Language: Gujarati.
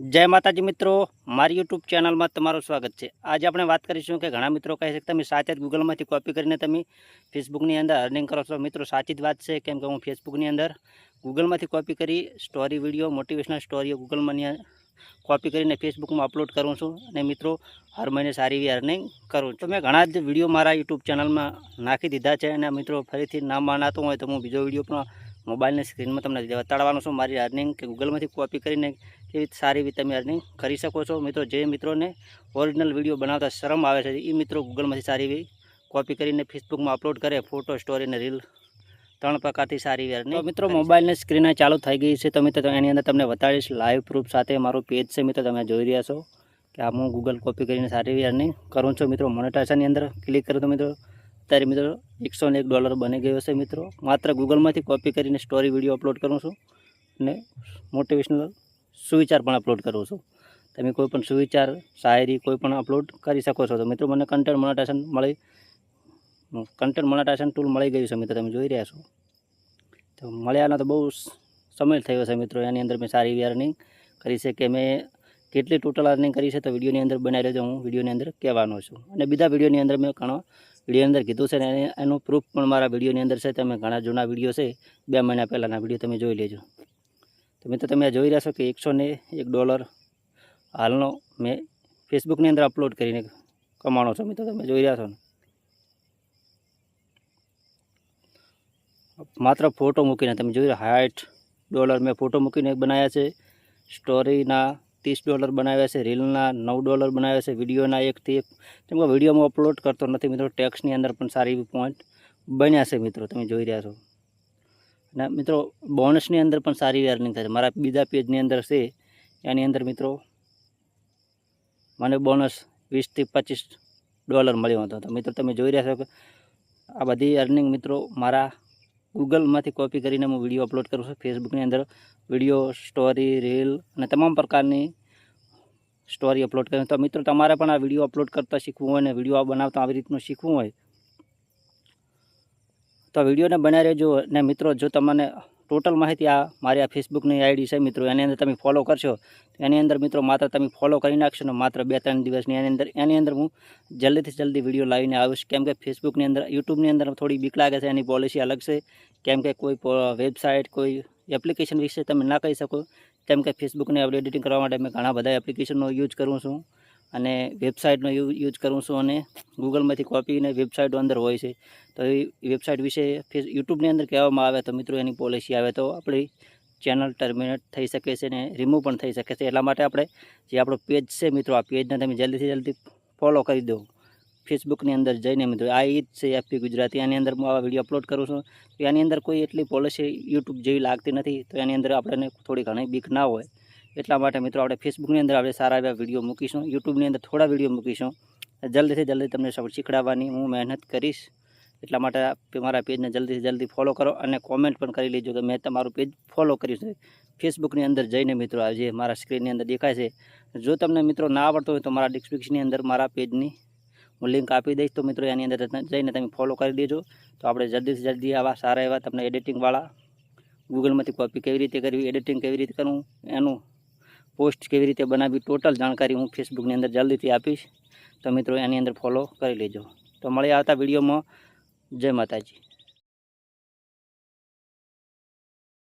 જય માતાજી મિત્રો, મારી યુટ્યુબ ચેનલમાં તમારું સ્વાગત છે. આજે આપણે વાત કરીશું કે ઘણા મિત્રો કહે છે તમે સાચે જ ગૂગલમાંથી કોપી કરીને તમે ફેસબુકની અંદર અર્નિંગ કરો છો. મિત્રો, સાચી જ વાત છે, કેમ કે હું ફેસબુકની અંદર ગૂગલમાંથી કોપી કરી સ્ટોરી વીડિયો મોટિવેશનલ સ્ટોરીઓ ગૂગલમાં કોપી કરીને ફેસબુકમાં અપલોડ કરું છું અને મિત્રો, હર મહિને સારી એવી અર્નિંગ કરું છું. મેં ઘણા જ વીડિયો મારા યુટ્યુબ ચેનલમાં નાખી દીધા છે અને મિત્રો, ફરીથી ના માનાતું હોય તો હું બીજો વીડિયો પણ મોબાઈલની સ્ક્રીનમાં તમને બતાડવાનું છું મારી અર્નિંગ કે ગૂગલમાંથી કોપી કરીને કેવી સારી રીતે તમે અર્નિંગ કરી શકો છો. મિત્રો જે મિત્રોને ઓરિજિનલ વીડિયો બનાવતા શરમ આવે છે એ મિત્રો ગૂગલમાંથી સારી એવી કોપી કરીને ફેસબુકમાં અપલોડ કરે ફોટો સ્ટોરી અને રીલ ત્રણ પ્રકારથી સારી અર્નિંગ મિત્રો મોબાઈલની સ્ક્રીન ચાલુ થઈ ગઈ છે તો મિત્રો એની અંદર તમને બતાડીશ લાઈવ પ્રૂફ સાથે મારું પેજ છે મિત્રો તમે જોઈ રહ્યા છો કે આ હું ગૂગલ કોપી કરીને સારી એવી અર્નિંગ કરું છું. મિત્રો મોનેટાઇઝેશનની અંદર ક્લિક કરો તો મિત્રો અત્યારે મિત્રો એકસો એક ડોલર બની ગયો છે મિત્રો. માત્ર ગૂગલમાંથી કોપી કરીને સ્ટોરી વીડિયો અપલોડ કરું છું અને મોટિવેશનલ સુવિચાર પણ અપલોડ કરું છું. તમે કોઈ પણ સુવિચાર, શાયરી, કોઈ પણ અપલોડ કરી શકો છો. તો મિત્રો મને કન્ટેન્ટ મોનેટાઇઝેશન મળી કન્ટેન્ટ મોનેટાઇઝેશન ટૂલ મળી ગયું છે મિત્રો, તમે જોઈ રહ્યા છો. તો મળ્યાનો તો બહુ સમય થયો છે મિત્રો, એની અંદર મેં સારી એવી અર્નિંગ કરી છે કે મેં કેટલી ટોટલ અર્નિંગ કરી છે તો વિડીયોની અંદર બનાવી લેજો હું વિડીયોની અંદર કહેવાનો છું. અને બીજા વિડીયોની અંદર મેં ઘણો વિડીયોની અંદર કીધું છે ને એનું પ્રૂફ પણ મારા વિડીયોની અંદર છે. તમે ઘણા જૂના વીડિયો છે. બે મહિના પહેલાંના વીડિયો તમે જોઈ લેજો. તો મિત્રો, તમે જોઈ રહ્યા છો કે એકસો ને એક ડોલર હાલનો મેં ફેસબુકની અંદર અપલોડ કરીને કમાણો છો મિત્રો. તમે જોઈ રહ્યા છો ને? માત્ર ફોટો મૂકીને તમે જોઈ રહ્યા હાઇટ ડોલર મેં ફોટો મૂકીને બનાવ્યા છે. સ્ટોરીના ત્રીસ ડોલર બનાવ્યા છે, રીલના નવ ડોલર બનાવ્યા છે, વિડીયોના એકથી એક. કેમ કે વિડીયોમાં અપલોડ કરતો નથી મિત્રો ટેક્સની અંદર પણ સારી એવી પોઈન્ટ બન્યા છે મિત્રો, તમે જોઈ રહ્યા છો. અને મિત્રો બોનસની અંદર પણ સારી એવી અર્નિંગ થાય છે. મારા બીજા પેજની અંદર છે, એની અંદર મિત્રો, મને બોનસ વીસથી પચીસ ડોલર મળ્યો હતો. તો મિત્રો, તમે જોઈ રહ્યા છો કે આ બધી અર્નિંગ મિત્રો મારા ગૂગલમાંથી કોપી કરીને હું વીડિયો અપલોડ કરું છું. ફેસબુકની અંદર વીડિયો, સ્ટોરી, રીલ અને તમામ પ્રકારની સ્ટોરી અપલોડ કરું તો મિત્રો, તમારે પણ આ વીડિયો અપલોડ કરતાં શીખવું હોય ને વીડિયો બનાવતા આવી રીતનું શીખવું હોય, તો વિડીયોને બનાવી રહેજો. ને મિત્રો, જો તમને ટોટલ માહિતી આ મારી આ ફેસબુકની આઈડી છે મિત્રો. એની અંદર તમે ફોલો કરશો એની અંદર મિત્રો માત્ર તમે ફોલો કરી નાખશો ને માત્ર બે ત્રણ દિવસની એની અંદર એની અંદર હું જલ્દીથી જલ્દી વીડિયો લાવીને આવીશ. કેમ કે ફેસબુકની અંદર, યુટ્યુબની અંદર થોડી બીક લાગે છે, એની પોલિસી અલગ છે. કેમ કે કોઈ વેબસાઇટ કોઈ એપ્લિકેશન વિશે તમે ના કહી શકો. કેમ કે ફેસબુકને એડિટિંગ કરવા માટે મેં ઘણા બધા એપ્લિકેશનનો યુઝ કરું છું. અને વેબસાઇટનો યુઝ કરું છું અને ગૂગલમાંથી કોપીને વેબસાઇટો અંદર હોય છે. તો એ વેબસાઇટ વિશે ફેસ, યુટ્યુબની અંદર કહેવામાં આવે તો મિત્રો એની પોલિસી આવે તો આપણી ચેનલ ટર્મિનેટ થઈ શકે છે ને રિમૂવ પણ થઈ શકે છે. એટલા માટે આપણે જે આપણો પેજ છે મિત્રો, આ પેજને તમે જલ્દીથી જલ્દી ફોલો કરી દો. ફેસબુકની અંદર જઈને મિત્રો, આ ઈદ છે એફપી ગુજરાતી. એની અંદર હું આવા વીડિયો અપલોડ કરું છું. તો એની અંદર કોઈ એટલી પોલિસી યુટ્યુબ જેવી લાગતી નથી. તો એની અંદર આપણને થોડી ઘણી બીક ના હોય. એટલા માટે મિત્રો આપણે ફેસબુકની અંદર આપણે સારા એવા વીડિયો મૂકીશું યુટ્યુબની અંદર થોડા વીડિયો મૂકીશું. જલ્દીથી જલ્દી તમને શીખડાવવાની હું મહેનત કરીશ. એટલા માટે મારા પેજને જલ્દીથી જલ્દી ફોલો કરો અને કોમેન્ટ પણ કરી લેજો કે મેં તમારું પેજ ફોલો કર્યું છે. ફેસબુકની અંદર જઈને મિત્રો આજે મારા સ્ક્રીનની અંદર દેખાય છે, જો તમને મિત્રો ના આવડતો હોય તો મારા ડિસ્ક્રિપ્શનની અંદર મારા પેજની હું લિંક આપી દઈશ. તો મિત્રો એની અંદર જઈને તમે ફોલો કરી દેજો. તો આપણે જલ્દીથી જલ્દી આવા સારા એવા તમને એડિટિંગવાળા ગૂગલમાંથી કોપી કેવી રીતે કરવી એડિટિંગ કેવી રીતે કરવું, એનું પોસ્ટ કેવી રીતે બનાવવી ટોટલ જાણકારી હું ફેસબુકની અંદર જલ્દીથી આપીશ. તો મિત્રો, એની અંદર ફોલો કરી લેજો. તો મળ્યા આવતા વિડીયોમાં. જય માતાજી.